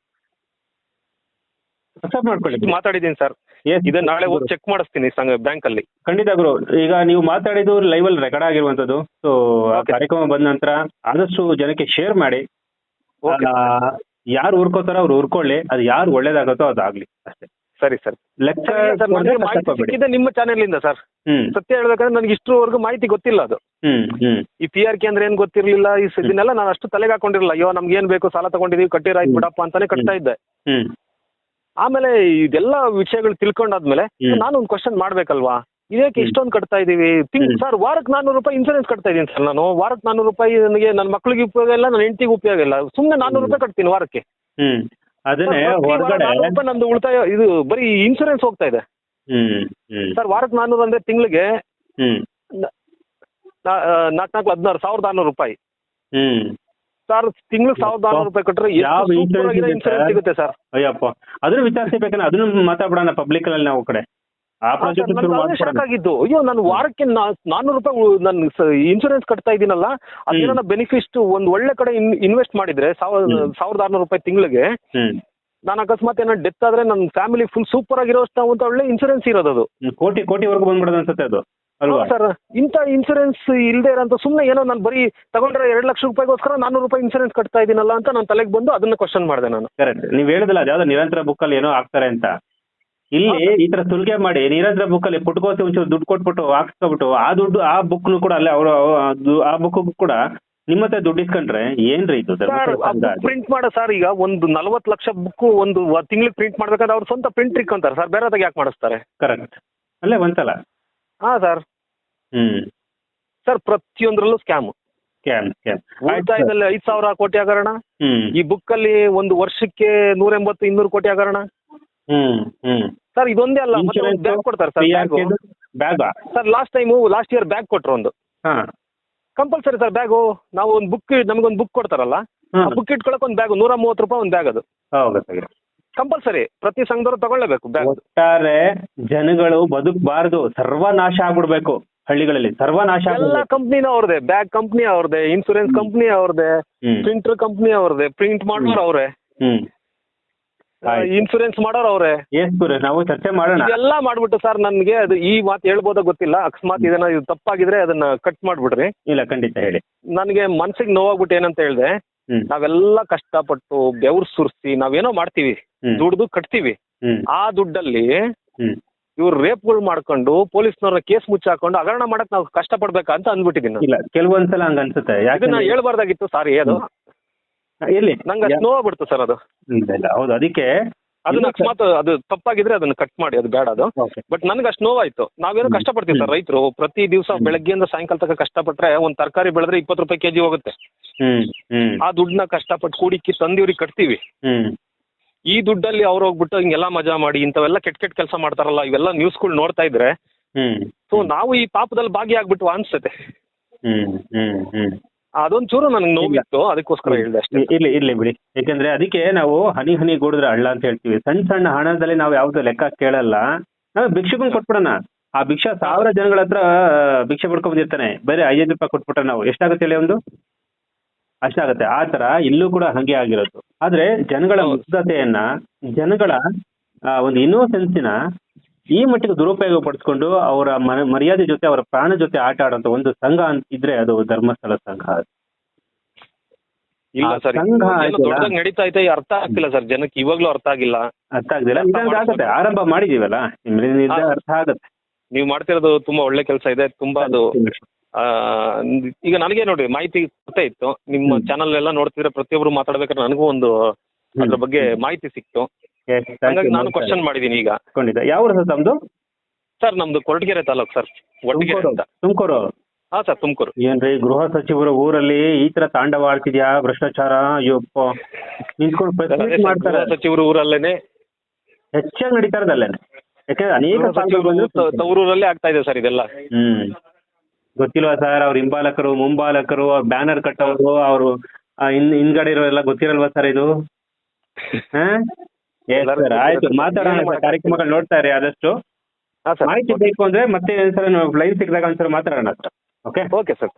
ಅಕ್ಸೆಪ್ಟ್ ಮಾಡ್ಕೊಳ್ಳಿ ಬಿಡಿ. ಮಾತಾಡಿದ್ದೀನಿ ಸರ್ Yes, ಇದೆ ನಾಳೆ ಹೋಗಿ ಚೆಕ್ ಮಾಡಿಸ್ತೀನಿ ಸಂಘ ಬ್ಯಾಂಕ್ ಅಲ್ಲಿ ಖಂಡಿತ ಗುರು ಈಗ ನೀವು ಮಾತಾಡಿದ್ದು ಲೈವ್ ಅಲ್ಲಿ ರೆಕಾರ್ಡ್ ಆಗಿರುವಂತದ್ದು ಸೊ ಆ Okay. ಕಾರ್ಯಕ್ರಮ ಬಂದ ನಂತರ ಆದಷ್ಟು ಜನಕ್ಕೆ ಶೇರ್ ಮಾಡಿ. Okay. ಯಾರು ಉರ್ಕೋತಾರೋ ಅವ್ರು ಉರ್ಕೊಳ್ಳಿ ಅದು ಯಾರು ಒಳ್ಳೇದಾಗತ್ತೋ ಅದಾಗ್ಲಿ ಅಷ್ಟೇ. ಸರಿ ಸರ್. ಲೆಕ್ಚರ್ ಮಾಹಿತಿ ಸಿಕ್ಕಿದೆ ನಿಮ್ಮ ಚಾನೆಲ್ ಇಂದ ಸರ್ ಸತ್ಯ ಹೇಳ್ಬೇಕಂದ್ರೆ ನನಗೆ ಇಷ್ಟರವರೆಗೂ ಮಾಹಿತಿ ಗೊತ್ತಿಲ್ಲ ಅದು. ಈ ಪಿ ಆರ್ ಕೆ ಅಂದ್ರೆ ಏನ್ ಗೊತ್ತಿರ್ಲಿಲ್ಲ ಈ ಇದನ್ನೆಲ್ಲ ನಾನು ಅಷ್ಟು ತಲೆಗೆ ಹಾಕೊಂಡಿರಲಿಲ್ಲ. ಅಯ್ಯೋ ನಮ್ಗೆ ಏನ್ ಬೇಕು ಸಾಲ ತಗೊಂಡಿದೀವಿ ಕಟ್ಟಿರಾಯ್ತು. ಬಿಡಪ್ಪ ಅಂತಾನೆ ಕಟ್ತಾ ಇದ್ದೆ. ಆಮೇಲೆ ಇದೆಲ್ಲ ವಿಷಯಗಳು ತಿಳ್ಕೊಂಡಾದ್ಮೇಲೆ. ನಾನು ಒಂದು ಕ್ವಶನ್ ಮಾಡ್ಬೇಕಲ್ವಾ? ಇದಕ್ಕೆ ಇಷ್ಟೊಂದು ಕಟ್ತಾ ಇದೀವಿ? ತಿಂಗ್ ಸರ್ ವಾರಕ್ಕೆ ನಾನ್ನೂರು ರೂಪಾಯಿ ಇನ್ಸೂರೆನ್ಸ್ ಕಟ್ತಾ ಇದೀನಿ ಸರ್ ನಾನು. ವಾರಕ್ಕೆ ನಾನ್ನೂರು ರೂಪಾಯಿ ನನಗೆ ನನ್ನ ಮಕ್ಳಿಗೆ ಉಪಯೋಗ ಇಲ್ಲ ನನ್ನ ಹೆಂಡತಿಗೆ ಉಪಯೋಗ ಇಲ್ಲ. ಸುಮ್ಮನೆ ನಾನ್ನೂರು ರೂಪಾಯಿ ಕಟ್ತೀನಿ ವಾರಕ್ಕೆ. ಅದನ್ನೇ ಹೊರಗಡೆ ನಾನ್ನೂರು ರೂಪಾಯಿ ನಂದು ಉಳಿತಾಯ ಇದು ಬರೀ ಇನ್ಸೂರೆನ್ಸ್ ಹೋಗ್ತಾ ಇದೆ. ಹ್ಮ್ ಹ್ಮ್. ಸರ್ ವಾರಕ್ಕೆ ನಾನ್ನೂರು ಅಂದ್ರೆ ತಿಂಗಳಿಗೆ ಹ್ಮ್. ನಾಲ್ಕು ನಾಲ್ಕು ಹದಿನಾರು ಸಾವಿರದ ಆರ್ನೂರು ರೂಪಾಯಿ. ಹ್ಮ್. ಸರ್ ತಿಂಗಳು ಸಾವಿರದ ಆರ್ನೂರು ರೂಪಾಯಿ ಕೊಟ್ಟರೆ ಯಾವ insurance ಇದೆ ಇನ್ಸೂರೆನ್ಸ್ sir? ಸಿಗುತ್ತೆ ಸರ್ ಅಯ್ಯಪ್ಪ. ಅದನ್ನ ವಿಚಾರಿಸಬೇಕಂದ್ರೆ ಅದನ್ನು ಮಾತಾಡೋಣ ಪಬ್ಲಿಕ್ ಅಲ್ಲಿ ನಾವು ಕಡೆ. ಶಾಕ್ ಆಗಿದ್ದು. ಅಯ್ಯೋ ನಾನು ವಾರಕ್ಕೆ ನಾನ್ನೂರು ರೂಪಾಯಿ ನನ್ ಇನ್ಶೂರೆನ್ಸ್ ಇನ್ಸೂರೆನ್ಸ್ ಕಟ್ತಾ ಇದೀನಲ್ಲ ಅದೇನ ಬೆನಿಫಿಟ್ ಒಂದ್ ಒಳ್ಳೆ ಕಡೆ ಇನ್ವೆಸ್ಟ್ ಮಾಡಿದ್ರೆ ಸಾವಿರದ ಆರ್ನೂರು ರೂಪಾಯಿ ತಿಂಗಳಿಗೆ ನಾನು ಅಕಸ್ಮಾತ್ ಏನೋ ಡೆತ್ ಆದ್ರೆ ನನ್ನ ಫ್ಯಾಮಿಲಿ ಫುಲ್ ಸೂಪರ್ ಆಗಿರೋಷ್ಟು ಅಂತ ಒಳ್ಳೆ ಇನ್ಶೂರೆನ್ಸ್ ಇರೋದು ಅದು. ಕೋಟಿ ಕೋಟಿವರೆಗೂ ಬಂದ್ಬಿಡೋದು ಅನ್ಸುತ್ತೆ ಅದು. ಅಲ್ವಾ? ಸರ್ ಇಂಥ ಇನ್ಶೂರೆನ್ಸ್ ಇಲ್ಲದೆ ಇರಂತ ಸುಮ್ಮನೆ ಏನೋ ನಾನು ಬರೀ ತಗೊಂಡ್ರೆ ಎರಡು ಲಕ್ಷ ರೂಪಾಯಿಗೋಸ್ಕರ ನಾನ್ನೂರು ರೂಪಾಯಿ ಇನ್ಸೂರೆನ್ಸ್ ಕಟ್ತಾ ಇದೀನಲ್ಲ ಅಂತ ನನ್ನ ತಲೆಗೆ ಬಂದು ಅದನ್ನ ಕ್ವಶನ್ ಮಾಡಿದೆ ನಾನು. ಕರೆಕ್ಟ್ ನೀವು ಹೇಳಿದಲ್ಲ ಅದ್ಯಾವ್ದು ನಿರಂತರ ಬುಕ್ ಅಲ್ಲಿ ಏನೋ ಆಗ್ತಾರೆ ಅಂತ. ಇಲ್ಲಿ ಈ ತರ ಸುಲಿಗೆ ಮಾಡಿ ನೀರಜ್ರ ಬುಕ್ ಅಲ್ಲಿ ಪುಟ್ಕೋಸಿ ಒಂಚೂರು ದುಡ್ಡು ಕೊಟ್ಬಿಟ್ಟು ಹಾಕ್ಸ್ಕೊಬಿಟ್ಟು ಆ ದುಡ್ಡು ಆ ಬುಕ್ ನು ಕೂಡ ಅಲ್ಲೇ ಅವರು ಆ ಬುಕ್ ಕೂಡ ನಿಮ್ಮ ಹತ್ರ ದುಡ್ಡು ಇಸ್ಕೊಂಡ್ರೆ ಏನ್ರಿ ಇದು ಪ್ರಿಂಟ್ ಮಾಡೋ ಸರ್ ಈಗ ಒಂದು ನಲವತ್ತು ಲಕ್ಷ ಬುಕ್ ಒಂದು ತಿಂಗಳಿಗೆ ಪ್ರಿಂಟ್ ಮಾಡ್ಬೇಕಂದ್ರೆ ಅವ್ರು ಸ್ವಂತ ಪ್ರಿಂಟ್ ಇಟ್ಕೊಂತಾರೆ ಸರ್ ಬೇರೆ ಯಾಕೆ ಮಾಡಿಸ್ತಾರೆ? ಕರೆಕ್ಟ್ ಅಲ್ಲೇ ಒಂದ್ಸಲ. ಹಾ ಸರ್ ಹ್ಮ್. ಸರ್ ಪ್ರತಿಯೊಂದರಲ್ಲೂ ಸ್ಕ್ಯಾಮ್ ಸ್ಕ್ಯಾಮ್ ಸ್ಕ್ಯಾಮ್ ಉಳಿತಾಯದಲ್ಲಿ ಐದು ಸಾವಿರ ಕೋಟಿ ಹಗರಣ. ಈ ಬುಕ್ ಅಲ್ಲಿ ಒಂದು ವರ್ಷಕ್ಕೆ ನೂರ ಎಂಬತ್ತು ಇನ್ನೂರು ಕೋಟಿ ಹಗರಣ. ಸರ್ ಇದೊಂದೇ ಅಲ್ಲ ಬ್ಯಾಗ್ ಕೊಡ್ತಾರೆ sir bag ಬ್ಯಾಗಾ sir last time last year bag ಕೊಟ್ರು ಒಂದು. ಹಾ. ಕಂಪಲ್ಸರಿ ಸರ್ ಬ್ಯಾಗು ನಾವು ಒಂದು ಬುಕ್ ನಮಗೊಂದು ಬುಕ್ ಕೊಡ್ತಾರಲ್ಲ ಬುಕ್ ಇಟ್ಕೊಳಕ್ ಒಂದು ಬ್ಯಾಗ್ ನೂರ ಮೂವತ್ತು ರೂಪಾಯಿ ಒಂದು ಬ್ಯಾಗ್ ಅದು. ಕಂಪಲ್ಸರಿ ಪ್ರತಿ ಸಂಘದವರು ತಗೊಳ್ಳೇಬೇಕು ಬ್ಯಾಗ್ ಒಟ್ಟಾರೆ ಜನಗಳು ಬದುಕಬಾರದು ಸರ್ವನಾಶ ಆಗ್ಬಿಡ್ಬೇಕು ಹಳ್ಳಿಗಳಲ್ಲಿ ಸರ್ವನಾಶ ಎಲ್ಲ ಕಂಪ್ನಿನ ಅವ್ರದೇ ಬ್ಯಾಗ್ ಕಂಪ್ನಿ ಅವ್ರದೇ ಇನ್ಸೂರೆನ್ಸ್ ಕಂಪ್ನಿ ಅವ್ರದೇ ಪ್ರಿಂಟರ್ ಕಂಪ್ನಿ ಅವ್ರದೇ ಪ್ರಿಂಟ್ ಮಾಡೋರು ಅವ್ರೆ. ಇನ್ಸೂರೆನ್ಸ್ ಮಾಡೋರು ಅವ್ರೆ. ಗುರು ನಾವು ಚರ್ಚೆ ಮಾಡೋಣ. ಎಲ್ಲ ಮಾಡ್ಬಿಟ್ಟು ಸರ್ ನನ್ಗೆ ಅದು ಈ ಮಾತು ಹೇಳ್ಬೋದ ಗೊತ್ತಿಲ್ಲ. ಅಕಸ್ಮಾತ್ ಇದನ್ನ ಇದು ತಪ್ಪಾಗಿದ್ರೆ ಅದನ್ನ ಕಟ್ ಮಾಡ್ಬಿಡ್ರಿ. ಇಲ್ಲ ಖಂಡಿತ ಹೇಳಿ. ನನಗೆ ಮನ್ಸಿಗೆ ನೋವಾಗ್ಬಿಟ್ಟು ಏನಂತ ಹೇಳ್ದೆ ಹ್ಮ್. ನಾವೆಲ್ಲ ಕಷ್ಟಪಟ್ಟು ಬೆವ್ರು ಸುರಿಸಿ ನಾವೇನೋ ಮಾಡ್ತೀವಿ ಹ್ಮ್. ದುಡ್ದು ಕಟ್ತೀವಿ. ಹ್ಮ್. ಆ ದುಡ್ಡಲ್ಲಿ ಹ್ಮ್. ಇವ್ರು ರೇಪ್ಗಳು ಮಾಡ್ಕೊಂಡು ಪೊಲೀಸ್ನವ್ರ ಕೇಸ್ ಮುಚ್ಚಾಕೊಂಡು ಹಗರಣ ಮಾಡಕ್ ನಾವು ಕಷ್ಟಪಡ್ಬೇಕಾ ಅಂತ ಅಂದ್ಬಿಟ್ಟಿದ್ದೀನಿ ನಾನು. ಇಲ್ಲ ಕೆಲವೊಂದ್ಸಲ ಹಂಗ ಅನ್ಸುತ್ತೆ ಇದನ್ನ ಹೇಳ್ಬಾರ್ದಾಗಿತ್ತು ಸಾರಿ ಅದು. ಎಲ್ಲಿ? ನಂಗೆ ಅಷ್ಟು ನೋವಾಗ್ಬಿಡ್ತು ಸರ್ ಅದು. ಇಲ್ಲ ಇಲ್ಲ ಹೌದು ಅದಕ್ಕೆ ಅದನ್ನ ಅಕಸ್ಮಾತ್ ಅದು ತಪ್ಪಾಗಿದ್ರೆ ಅದನ್ನ ಕಟ್ ಮಾಡಿ ಅದು ಬೇಡ ಅದು. Okay. ಬಟ್ ನನ್ಗೆ ಅಷ್ಟು ನೋವಾಯ್ತು. ನಾವೇನೋ. ಕಷ್ಟಪಡ್ತೀವಿ ಸರ್ ರೈತರು. ಪ್ರತಿ ದಿವಸ. ಬೆಳಗ್ಗೆಯಿಂದ ಸಾಯಂಕಾಲ ತನಕ ಕಷ್ಟಪಟ್ರೆ ಒಂದ್ ತರಕಾರಿ ಬೆಳೆದ್ರೆ ಇಪ್ಪತ್ತು ರೂಪಾಯಿ ಕೆಜಿ ಹೋಗುತ್ತೆ. ಹ್ಮ್ ಹ್ಮ್. ಆ ದುಡ್ಡನ್ನ ಕಷ್ಟಪಟ್ಟು ಕೂಡಿಕ್ಕಿ ತಂದಿವ್ರಿಗೆ ಕಟ್ತೀವಿ. ಹ್ಮ್. ಈ ದುಡ್ಡಲ್ಲಿ ಅವ್ರು ಹೋಗ್ಬಿಟ್ಟು ಹಿಂಗೆಲ್ಲ ಮಜಾ ಮಾಡಿ ಇಂಥವೆಲ್ಲ ಕೆಟ್ಟ ಕೆಟ್ಟ ಕೆಲಸ ಮಾಡ್ತಾರಲ್ಲ ಇವೆಲ್ಲ ನ್ಯೂಸ್ಗಳು ನೋಡ್ತಾ ಇದ್ರೆ ಹ್ಮ್. ಸೊ ನಾವು ಈ ಪಾಪದಲ್ಲಿ ಭಾಗಿಯಾಗ್ಬಿಟ್ಟು ಅನ್ಸುತ್ತೆ. ಹ್ಮ್ ಹ್ಮ್ ಹ್ಮ್. ಅದೊಂದ್ ಚೂರು ನನಗೆ ನೋವಿತ್ತು ಅದಕ್ಕೋಸ್ಕರ ಹೇಳ್ದೆ ಅಷ್ಟೇ. ಇರ್ಲಿ ಇರ್ಲಿ ಬಿಡಿ. ಯಾಕಂದ್ರೆ ಅದಕ್ಕೆ ನಾವು ಹನಿ ಹನಿ ಗೂಡಿದ್ರೆ ಹಳ್ಳ ಅಂತ ಹೇಳ್ತೀವಿ. ಸಣ್ಣ ಸಣ್ಣ ಹಣದಲ್ಲಿ ನಾವು ಯಾವ್ದು ಲೆಕ್ಕ ಕೇಳಲ್ಲ. ನಾವು ಭಿಕ್ಷುಕನ್ ಕೊಟ್ಬಿಡೋಣ. ಆ ಭಿಕ್ಷಾ ಸಾವಿರ ಜನಗಳ ಹತ್ರ ಭಿಕ್ಷೆ ಪಡ್ಕೊಂಡ್ ಬಂದಿರ್ತಾನೆ. ಬೇರೆ ಐದೈದು ರೂಪಾಯಿ ಕೊಟ್ಬಿಟ್ರೆ ನಾವು. ಎಷ್ಟಾಗುತ್ತೆ ಹೇಳಿ ಒಂದು? ಅಷ್ಟಾಗತ್ತೆ. ಆ ತರ ಇಲ್ಲೂ ಕೂಡ ಹಂಗೆ ಆಗಿರೋದು. ಆದ್ರೆ ಜನಗಳ ಮುಕ್ತತೆಯನ್ನ ಮುಗ್ಧತೆಯನ್ನ ಜನಗಳ ಒಂದು ಇನ್ನೋಸೆನ್ಸಿನ ಈ ಮಟ್ಟಿಗೆ ದುರುಪಯೋಗ ಪಡಿಸ್ಕೊಂಡು ಅವರ ಮರ್ಯಾದೆ ಜೊತೆ ಅವರ ಪ್ರಾಣ ಜೊತೆ ಆಟ ಆಡುವಂತ ಒಂದು ಸಂಘ ಅಂತ ಇದ್ರೆ ಅದು ಧರ್ಮಸ್ಥಳ ಸಂಘ. ಇಲ್ಲ ಸರ್? ದೊಡ್ಡದಾಗಿ ನಡೀತಾ ಐತೆ ಅರ್ಥ ಆಗ್ತಿಲ್ಲ ಸರ್ ಜನಕ್ಕೆ ಇವಾಗ್ಲೂ ಅರ್ಥ ಆಗಿಲ್ಲ. ಅರ್ಥ ಆಗಿಲ್ಲ ಆಗತ್ತೆ. ಆರಂಭ ಮಾಡಿದೀವಲ್ಲ. ಅರ್ಥ ಆಗುತ್ತೆ. ನೀವು ಮಾಡ್ತಿರೋದು ತುಂಬಾ ಒಳ್ಳೆ ಕೆಲಸ ಇದೆ ತುಂಬಾ ಅದು ಈಗ ನನಗೆ ನೋಡಿ ಮಾಹಿತಿ ಗೊತ್ತೇ ಇತ್ತು. ನಿಮ್ಮ. ಚಾನಲ್ ಎಲ್ಲ ನೋಡ್ತಿದ್ರೆ ಪ್ರತಿಯೊಬ್ರು ಮಾತಾಡ್ಬೇಕಾದ್ರೆ ನನಗೂ ಒಂದು ಅದ್ರ ಬಗ್ಗೆ ಮಾಹಿತಿ ಸಿಕ್ತು. ಹಂಗಾಗಿ ನಾನು. ಕ್ವಶನ್ ಮಾಡಿದೀನಿ ಈಗ. ಖಂಡಿತ ಯಾವ ಊರು ಸರ್ ತಮ್ದು? ಸರ್ ನಮ್ದು ಕೊರಟಗೆರೆ ತಾಲೂಕ್ ಸರ್. ಒಟ್ಟಿಗೆರೆ ತುಮಕೂರು ಅಂತ. ತುಮಕೂರು ಹಾ ಸರ್ ತುಮಕೂರು. ಏನ್ರಿ ಗೃಹ ಸಚಿವರ ಊರಲ್ಲಿ ಈ ತರ ತಾಂಡವ ಆಡ್ತಿದ್ಯಾ? ಭ್ರಷ್ಟಾಚಾರ? ಅಯ್ಯಪ್ಪ ನಿಂತ್ಕೊಂಡು ಮಾಡ್ತಾರೆ. ಸಚಿವರು ಊರಲ್ಲೇನೆ. ಹೆಚ್ಚಾಗಿ ನಡೀತಾ ಇರೋದಲ್ಲೇನೆ ಯಾಕಂದ್ರೆ ಅನೇಕ ತವರೂರಲ್ಲೇ ಆಗ್ತಾ ಇದೆ ಸರ್ ಇದೆಲ್ಲ. ಹ್ಮ್. ಗೊತ್ತಿಲ್ವಾ ಸರ್ ಅವ್ರ ಹಿಂಬಾಲಕರು ಮುಂಬಾಲಕರು ಬ್ಯಾನರ್ ಕಟ್ಟೋರು ಅವರು ಹಿಂದ್ ಹಿಂದ್ಗಡೆ ಇರೋರೆಲ್ಲ ಗೊತ್ತಿರಲ್ವಾ ಸರ್ ಇದು? ಹಾ? ಆಯ್ತು ಮಾತಾಡೋಣ ಸರ್. ಕಾರ್ಯಕ್ರಮಗಳು ನೋಡ್ತಾ ಇರಿ ಆದಷ್ಟು. ಹಾ ಸರ್. ಮಾಹಿತಿ ಬೇಕು ಅಂದ್ರೆ ಮತ್ತೆ ಒಂದ್ಸಲ ಲೈವ್ ಸಿಕ್ಕಿದಾಗ ಒಂದ್ಸಲ ಮಾತಾಡೋಣ ಸರ್. Okay okay sir